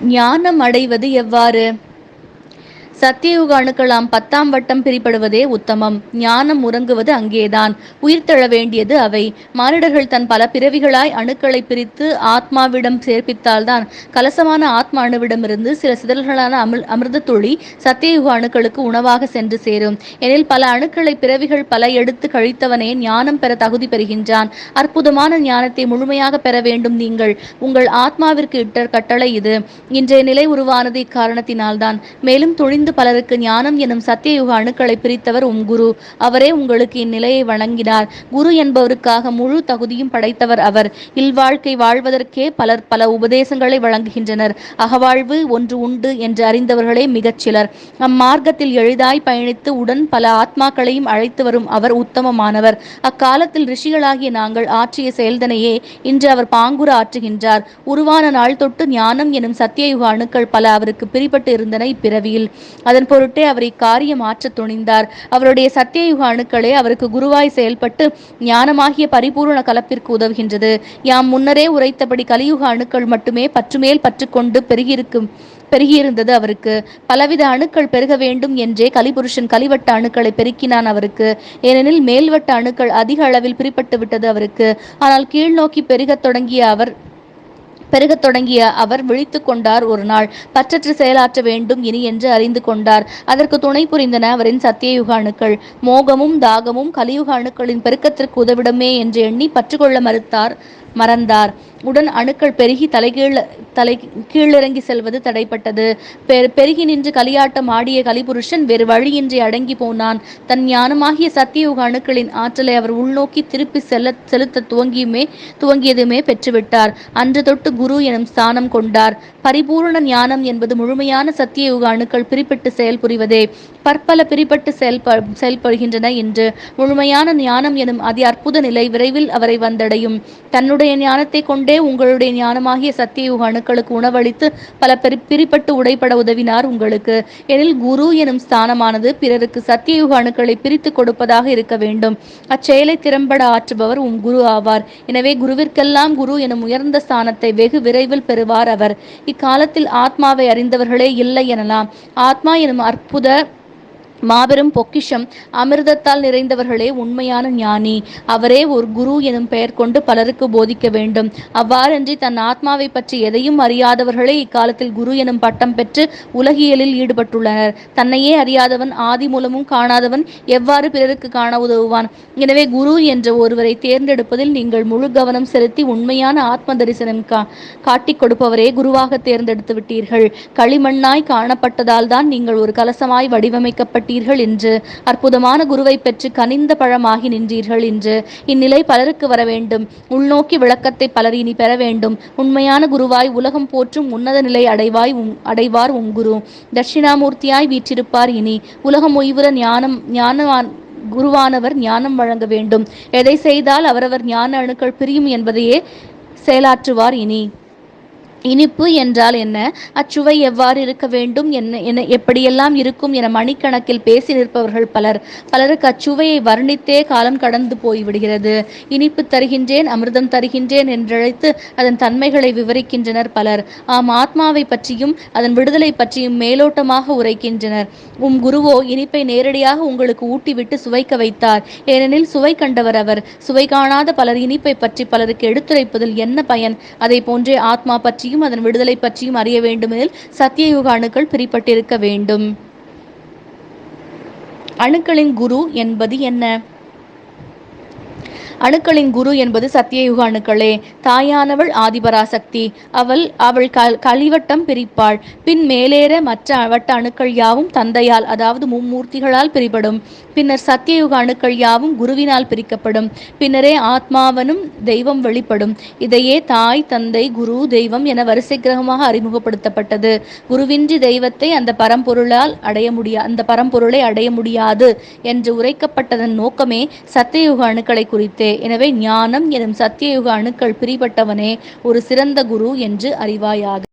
ஞானம் அடைவது எவ்வாறு? சத்தியயுக அணுக்களாம் பத்தாம் வட்டம் பிரிபடுவதே உத்தமம். ஞானம் உறங்குவது அங்கேதான். உயிர்த்தெழ வேண்டியது அவை. மானிடர்கள் தன் பல பிறவிகளாய் அணுக்களை பிரித்து ஆத்மாவிடம் சேர்ப்பித்தால்தான் கலசமான ஆத்மா அணுவிடமிருந்து சில சிதறல்களான அமிர் அமிர்த துளி சத்தியயுக அணுக்களுக்கு உணவாக சென்று சேரும். எனில் பல அணுக்களை பிறவிகள் பல எடுத்து கழித்தவனே ஞானம் பெற தகுதி பெறுகின்றான். அற்புதமான ஞானத்தை முழுமையாக பெற வேண்டும் நீங்கள். உங்கள் ஆத்மாவிற்கு இட்ட கட்டளை இது. இன்றைய நிலை உருவானது இக்காரணத்தினால்தான். மேலும் துணிந்து இருந்து பலருக்கு ஞானம் எனும் சத்தியயுக அணுக்களை பிரித்தவர் உம் குரு. அவரே உங்களுக்கு இந்நிலையை வழங்கினார் குரு என்பவருக்காக முழு தகுதியும் படைத்தவர் அவர். இல்வாழ்க்கை வாழ்வதற்கே பலர் பல உபதேசங்களை வழங்குகின்றனர். அகவாழ்வு ஒன்று உண்டு என்று அறிந்தவர்களே மிகச் சிலர் அம்மார்க்கத்தில் எளிதாய் பயணித்து உடன் பல ஆத்மாக்களையும் அழைத்து வரும் அவர் உத்தமமானவர். அக்காலத்தில் ரிஷிகளாகிய நாங்கள் ஆற்றிய செயல்தனையே இன்று அவர் பாங்குற ஆற்றுகின்றார். உருவான நாள் தொட்டு ஞானம் எனும் சத்தியயுக அணுக்கள் பல அவருக்கு பிரிபட்டு இருந்தன இப்பிறவியில். அதன் பொருட்டே அவர் இக்காரியம் ஆற்றத் துணிந்தார். அவருடைய சத்தியயுக அணுக்களே அவருக்கு குருவாய் செயல்பட்டு ஞானமாகிய பரிபூரண கலப்பிற்கு உதவுகின்றது. யாம் முன்னரே உரைத்தபடி கலியுக அணுக்கள் மட்டுமே பற்றுமேல் பற்றுக்கொண்டு பெருகியிருக்கும் பெருகியிருந்தது அவருக்கு. பலவித அணுக்கள் பெருக வேண்டும் என்றே கலிபுருஷன் கலிவட்ட அணுக்களை பெருக்கினான் அவருக்கு. ஏனெனில் மேல்வட்ட அணுக்கள் அதிக அளவில் பிரிப்பட்டு விட்டது அவருக்கு. ஆனால் கீழ்நோக்கி பெருகத் தொடங்கிய அவர் பெருகத் தொடங்கிய அவர் விழித்து கொண்டார் ஒரு நாள் பற்றற்று செயலாற்ற வேண்டும் இனி என்று அறிந்து கொண்டார். அதற்கு துணை புரிந்தன அவரின் சத்தியயுக அணுக்கள் மோகமும் தாகமும் கலியுக அணுக்களின் பெருக்கத்திற்கு உதவிடமே என்று எண்ணி பற்றுக்கொள்ள மறுத்தார். மறந்தார். உடன் அணுக்கள் பெருகி தலைகீழ் தலை கீழிறங்கி செல்வது தடைப்பட்டது. பெருகி நின்று கலியாட்டம் ஆடிய கலிபுருஷன் வேறு வழியின்றி அடங்கி போனான். தன் ஞானமாகிய சத்தியயுக அணுக்களின் ஆற்றலை அவர் உள்நோக்கி திருப்பி செல்ல செலுத்த துவங்கியுமே துவங்கியதுமே பெற்றுவிட்டார். அன்று தொட்டு குரு எனும் ஸ்தானம் கொண்டார். பரிபூர்ண ஞானம் என்பது முழுமையான சத்தியயுக அணுக்கள் பிரிப்பட்டு செயல்புரிவதே பற்பல பிரிப்பட்டு செயல்ப செயல்படுகின்றன என்று. முழுமையான ஞானம் எனும் அதி அற்புத நிலை விரைவில் அவரை வந்தடையும். தன்னுடைய ஞானத்தை கொண்டே உங்களுடைய ஞானமாகிய சத்தியயுக அணுக்களுக்கு உணவளித்து பல பெரி பிரிப்பட்டு உடைப்பட உதவினார் உங்களுக்கு. எனில் குரு எனும் ஸ்தானமானது பிறருக்கு சத்தியயுக அணுக்களை பிரித்து கொடுப்பதாக இருக்க வேண்டும். அச்செயலை திறம்பட ஆற்றுபவர் உம் குரு ஆவார். எனவே குருவிற்கெல்லாம் குரு எனும் உயர்ந்த ஸ்தானத்தை வெகு விரைவில் பெறுவார் அவர். இக்காலத்தில் ஆத்மாவை அறிந்தவர்களே இல்லை எனலாம். ஆத்மா எனும் அற்புத மாபெரும் பொக்கிஷம் அமிர்தத்தால் நிறைந்தவர்களே உண்மையான ஞானி. அவரே ஒரு குரு எனும் பெயர் கொண்டு பலருக்கு போதிக்க வேண்டும். அவ்வாறன்றி தன் ஆத்மாவை பற்றி எதையும் அறியாதவர்களே இக்காலத்தில் குரு எனும் பட்டம் பெற்று உலகியலில் ஈடுபட்டுள்ளனர். தன்னையே அறியாதவன் ஆதி மூலமும் காணாதவன் எவ்வாறு பிறருக்கு காண உதவுவான்? எனவே குரு என்ற ஒருவரை தேர்ந்தெடுப்பதில் நீங்கள் முழு கவனம் செலுத்தி உண்மையான ஆத்ம தரிசனம் கா காட்டிக் கொடுப்பவரே குருவாக தேர்ந்தெடுத்து விட்டீர்கள். களிமண்ணாய் காணப்பட்டதால் தான் நீங்கள் ஒரு கலசமாய் வடிவமைக்கப்பட்ட பட்டீர்கள் என்று அற்புதமான குருவை பெற்று கனிந்த பழமாகி நின்றீர்கள் என்று இந்நிலை பலருக்கு வர வேண்டும். உள்நோக்கி விளக்கத்தை பலர் இனி பெற வேண்டும். உண்மையான குருவாய் உலகம் போற்றும் உன்னத நிலை அடைவாய் அடைவார் உம் குரு. தட்சிணாமூர்த்தியாய் வீற்றிருப்பார் இனி. உலகம் ஒய்வுற ஞானம் ஞானவான் குருவானவர் ஞானம் வழங்க வேண்டும். எதை செய்தால் அவரவர் ஞான அணுக்கள் பிரியும் என்பதையே செயலாற்றுவார் இனி. இனிப்பு என்றால் என்ன? அச்சுவை எவ்வாறு இருக்க வேண்டும்? என்ன என எப்படியெல்லாம் இருக்கும் என மணிக்கணக்கில் பேசி நிற்பவர்கள் பலர். பலருக்கு அச்சுவையை வர்ணித்தே காலம் கடந்து போய்விடுகிறது. இனிப்பு தருகின்றேன் அமிர்தம் தருகின்றேன் என்றழைத்து அதன் தன்மைகளை விவரிக்கின்றனர் பலர். ஆம் ஆத்மாவை பற்றியும் அதன் விடுதலை பற்றியும் மேலோட்டமாக உரைக்கின்றனர். உம் குருவோ இனிப்பை நேரடியாக உங்களுக்கு ஊட்டிவிட்டு சுவைக்க வைத்தார். ஏனெனில் சுவை கண்டவர் அவர். சுவை காணாத பலர் இனிப்பை பற்றி பலருக்கு எடுத்துரைப்பதில் என்ன பயன்? அதை போன்றே ஆத்மா பற்றி பற்றியும் அதன் விடுதலை பற்றியும் அறிய வேண்டுமெனில் சத்தியயுக அணுக்கள் பிரிப்பட்டிருக்க வேண்டும். அணுக்களின் குரு என்பது என்ன? அணுக்களின் குரு என்பது சத்தியயுக அணுக்களே தாயானவள் ஆதிபராசக்தி. அவள் அவள் கல் கலிவட்டம் பிரிப்பாள். பின் மேலேற மற்ற வட்ட அணுக்கள் யாவும் தந்தையால் அதாவது மும்மூர்த்திகளால் பிரிபடும். பின்னர் சத்தியயுக அணுக்கள் யாவும் குருவினால் பிரிக்கப்படும். பின்னரே ஆத்மாவனும் தெய்வம் வெளிப்படும். இதையே தாய் தந்தை குரு தெய்வம் என வரிசை கிரகமாக அறிமுகப்படுத்தப்பட்டது. குருவின்றி தெய்வத்தை அந்த பரம்பொருளால் அடைய முடியா அந்த பரம்பொருளை அடைய முடியாது என்று உரைக்கப்பட்டதன் நோக்கமே சத்தியயுக அணுக்களை குறித்தே. எனவே ஞானம் எனும் சத்தியயுக அணுக்கள் பிரிபட்டவனே ஒரு சிறந்த குரு என்று அறிவாயாக